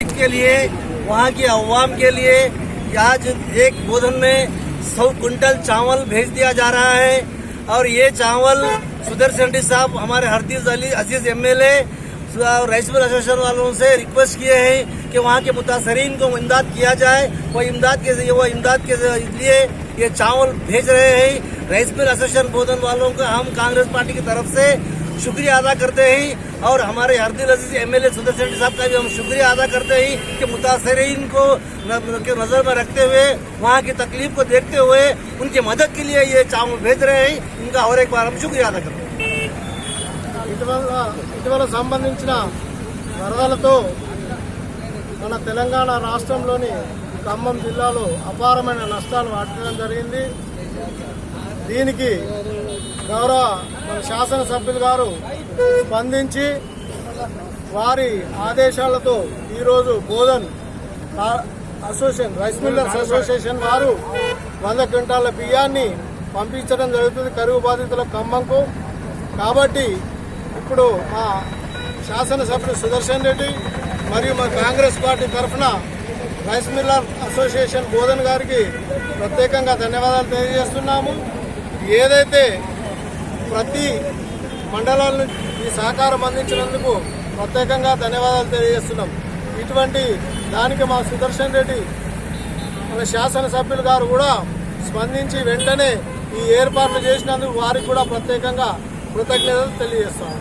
के लिए, वहाँ की अवाम के लिए आज एक बोधन में सौ कुंटल चावल भेज दिया जा रहा है। और ये चावल सुदर्शन रेड्डी साहब, हमारे हरदीज अली, अज़ीज़ एमएलए राइस मिल एसोसिएशन वालों से रिक्वेस्ट किए हैं कि वहाँ के मुतासरीन को इमदाद किया जाए। वो इमदाद के वो इमदाद के लिए ये चावल भेज रहे हैं। मिल एसोसिएशन बोधन वालों का हम कांग्रेस पार्टी की तरफ़ से शुक्रिया अदा करते हैं। और हमारे हरदिल अजीज एमएलए सुदर्शन रेड्डी साहब का भी हम शुक्रिया अदा करते हैं कि मुतासरीन को न- के नजर में रखते हुए वहाँ की तकलीफ को देखते हुए उनकी मदद के लिए ये चावल भेज रहे हैं इनका और एक बार हम शुक्रिया अदा करते हैं ఇటీవల ఇటీవల సంబంధించిన వరదలతో మన తెలంగాణ రాష్ట్రంలోని ఖమ్మం జిల్లాలో అపారమైన నష్టాలు వాటించడం జరిగింది దీనికి గౌరవ మన శాసనసభ్యులు గారు స్పందించి వారి ఆదేశాలతో ఈరోజు Bodhan association rice millers association వారు వంద క్వింటాల బియ్యాన్ని పంపించడం జరుగుతుంది కరువు బాధితుల ఖమ్మంకు. కాబట్టి ఇప్పుడు మా శాసనసభ్యుడు సుదర్శన్ రెడ్డి మరియు మా కాంగ్రెస్ పార్టీ తరఫున రైస్ మిల్లర్ అసోసియేషన్ బోధన్ గారికి ప్రత్యేకంగా ధన్యవాదాలు తెలియజేస్తున్నాము. ఏదైతే ప్రతి మండలాల ఈ సహకారం అందించినందుకు ప్రత్యేకంగా ధన్యవాదాలు తెలియజేస్తున్నాం. ఇటువంటి దానికి మా సుదర్శన్ రెడ్డి మన శాసనసభ్యులు గారు కూడా స్పందించి వెంటనే ఈ ఏర్పాట్లు చేసినందుకు వారికి కూడా ప్రత్యేకంగా కృతజ్ఞతలు తెలియజేస్తాము